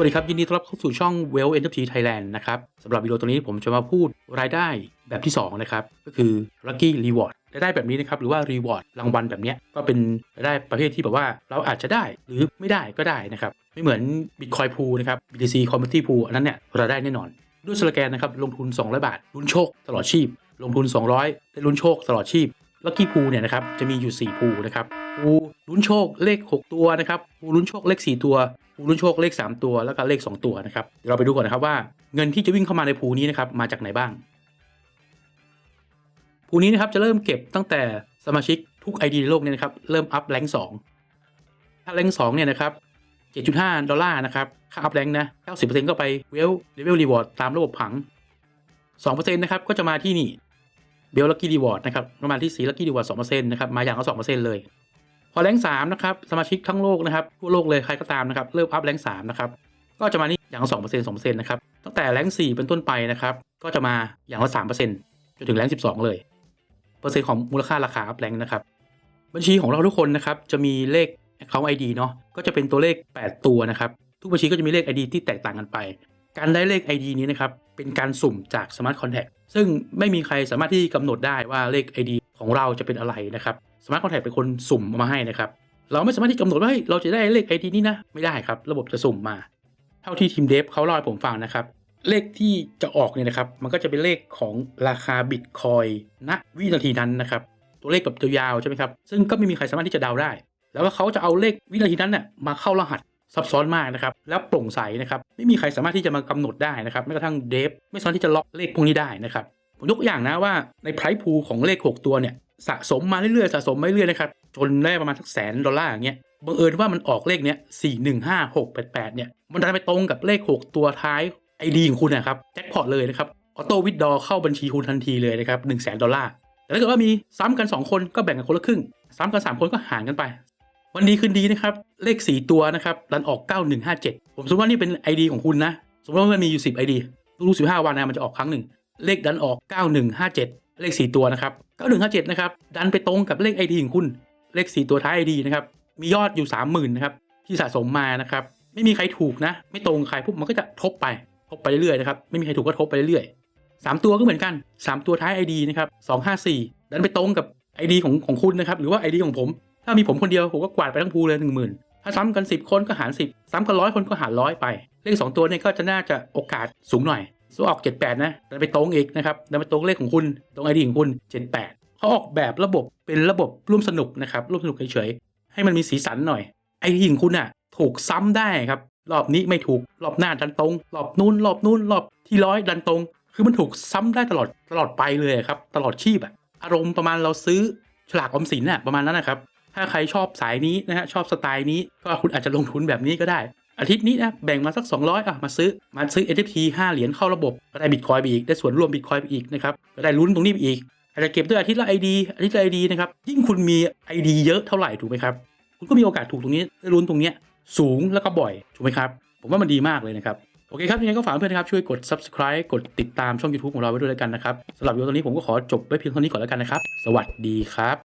วัสดีครับ ยินดีต้อนรับเข้าสู่ช่อง Well NFT Thailand นะครับสำหรับวิดีโอตัวนี้ผมจะมาพูดรายได้แบบที่ 2 นะครับ ก็คือ Lucky Reward รายได้แบบนี้นะครับ หรือว่า Reward รางวัลแบบนี้ก็เป็นรายได้ประเภทที่แบบว่าเราอาจจะได้หรือไม่ได้ก็ได้นะครับ ไม่เหมือน Bitcoin Pool นะครับ BTC Community Pool อันนั้นเนี่ยเราได้แน่นอน ด้วยสโลแกนนะครับลงทุน 200 บาทลุ้นโชคตลอดชีพ ลงทุน 200ได้ลุ้นโชคตลอดชีพลัคกี้พูเนี่ยนะครับจะมีอยู่4พูนะครับ พูลุ้นโชคเลข 6 ตัวนะครับพูลุ้นโชคเลข 4 ตัวพูลุ้นโชคเลข 3 ตัวแล้วก็เลข 2 ตัวนะครับเดี๋ยวเราไปดูก่อนนะครับว่าเงินที่จะวิ่งเข้ามาในพูนี้นะครับมาจากไหนบ้างพูนี้นะครับจะเริ่มเก็บตั้งแต่สมาชิกทุก ID ในโลกเนี่ยนะครับเริ่มอัพแรง2ถ้าแรง2เนี่ยนะครับ7.5 ดอลลาร์นะครับ ค่าอัพแรงนะ 90%ก็ไปเวลเลเวลรีวอร์ดตามระบบผัง 2%นะครับ ก็จะมาที่นี่เบลลักกี้รีวอร์ดนะครับ ประมาณที่สีลักกี้รีวอร์ดสองเปอร์เซ็นต์นะครับ มาอย่างละสองเปอร์เซ็นต์เลย พอแรงสามนะครับสมาชิกทั้งโลกนะครับทั่วโลกเลยใครก็ตามนะครับเริ่มอัพแรงสามนะครับก็จะมานี่อย่างสองเปอร์เซ็นต์สองเปอร์เซ็นต์นะครับตั้งแต่แรงสี่เป็นต้นไปนะครับก็จะมาอย่างละสามเปอร์เซ็นต์จนถึงแรงสิบสองเลยเปอร์เซ็นต์ของมูลค่าราคาอัพแรงนะครับบัญชีของเราทุกคนนะครับจะมีเลข account ID เนาะก็จะเป็นตัวเลข 8 ตัวนะครับทุกบัญชีก็จะมีเลข ID ที่แตกต่างกันไป การได้เลข ID นี้นะครับเป็นการสุ่มจาก Smart Contact ซึ่งไม่มีใครสามารถที่กำหนดได้ว่าเลข ID ของเราจะเป็นอะไรนะครับ Smart Contact เป็นคนสุ่มมาให้นะครับ เราไม่สามารถที่กำหนดว่าเฮ้ยเราจะได้เลข ID นี้นะไม่ได้ครับ ระบบจะสุ่มมา เท่าที่ทีมเดฟเขาเล่าให้ผมฟังนะครับ เลขที่จะออกเนี่ยนะครับ มันก็จะเป็นเลขของราคาบิตคอยณวินาทีนั้นนะครับ ตัวเลขแบบยาวใช่ไหมครับ ซึ่งก็ไม่มีใครสามารถที่จะเดาได้ แล้วว่าเขาจะเอาเลขวินาทีนั้นเนี่ยมาเข้ารหัสซับซ้อนมากนะครับ แล้วโปร่งใสนะครับ ไม่มีใครสามารถที่จะมากำหนดได้นะครับแม้กระทั่งเดฟไม่สามารถที่จะล็อกเลขพวกนี้ได้นะครับ ผมยกตัวอย่างนะว่าในไพร์พูของเลข 6 ตัวเนี่ยสะสมมาเรื่อยๆสะสมมาเรื่อยๆนะครับจนได้ประมาณสักแสนดอลลาร์อย่างเงี้ยบังเอิญว่ามันออกเลขเนี้ยสี่หนึ่งห้าหกแปดแปดเนี่ยมันดันไปตรงกับเลข 6 ตัวท้ายไอดีของคุณนะครับแจ็คพอตเลยนะครับออโต้วิดดอเข้าบัญชีคุณทันทีเลยนะครับหนึ่งแสนดอลลาร์แต่ถ้าเกิดว่ามีซ้ำกัน 2 คนก็แบ่งกันคนละครึ่ง ซ้ำกัน 3 คนก็หารกันไป วันดีคืนดีนะครับ เลข 4 ตัวนะครับดันออก 9157 ผมสมมติว่านี่เป็น ID ของคุณนะ สมมติว่ามันมีอยู่ 10 ID รู้15 วันนะมันจะออกครั้งหนึ่ง เลขดันออก 9157 เลข 4 ตัวนะครับ 9157 นะครับ ดันไปตรงกับเลข ID ของคุณ เลข 4 ตัวท้าย ID นะครับ มียอดอยู่ 30,000 นะครับ ที่สะสมมานะครับ ไม่มีใครถูกนะ ไม่ตรงใครปุ๊บมันก็จะทบไป ทบไปเรื่อยๆนะครับ ไม่มีใครถูกก็ทบไปเรื่อยๆ3ตัวก็เหมือนกัน 3 ตัวท้าย ID นะครับ 254 ดันไปตรงกับ ID ของของคุณนะครับ หรือว่า ID ของผม ถ้ามีผมคนเดียวผมก็กวาดไปทั้งภูเลยหนึ่งหมื่นถ้าซ้ำกัน 10 คนก็หาร 10 ซ้ำกันร้อยคนก็หารร้อยไป เลข 2 ตัวเนี่ยก็จะน่าจะโอกาสสูงหน่อย สู้ออก 78 นะดันไปตรงอีกนะครับดันไปตรงเลขของคุณ ตรงไอดีของคุณ 78เขาออกแบบระบบเป็นระบบร่วมสนุกนะครับร่วมสนุกเฉยๆให้มันมีสีสันหน่อย ไอดีของคุณอะถูกซ้ำได้ครับรอบนี้ไม่ถูกรอบหน้าดันตรงรอบนู้นรอบนู้นรอบที่ร้อยดันตรง คือมันถูกซ้ำได้ตลอดตลอดไปเลยครับ ตลอดชีพอะอารมณ์ประมาณเราซื้อฉลากออมสินน่ะประมาณนั้นนะครับ ถ้าใครชอบสายนี้นะฮะชอบสไตล์นี้ก็คุณอาจจะลงทุนแบบนี้ก็ได้ อาทิตย์นี้นะแบ่งมาสัก 200อะมาซื้อมาซื้อ NFT 5 เหรียญเข้าระบบก็ได้บิตคอยไปอีกได้ส่วนร่วมบิตคอยไปอีกนะครับก็ได้ลุ้นตรงนี้ไปอีกอาจจะเก็บด้วยอาทิตย์ละ ID อาทิตย์ละ ID นะครับยิ่งคุณมี ID เยอะเท่าไหร่ถูกไหมครับคุณก็มีโอกาสถูกตรงนี้ได้ลุ้นตรงเนี้ยสูงแล้วก็บ่อยถูกไหมครับผมว่ามันดีมากเลยนะครับโอเคครับยังไงก็ฝากเพื่อนนะครับช่วยกด subscribe กดติดตามช่อง YouTube ของเราไว้ด้วยแล้วกันนะครับสำหรับวิดีโอตอนนี้ผมก็ขอจบไว้เพียงเท่านี้ก่อนแล้วกันนะครับ สวัสดีครับ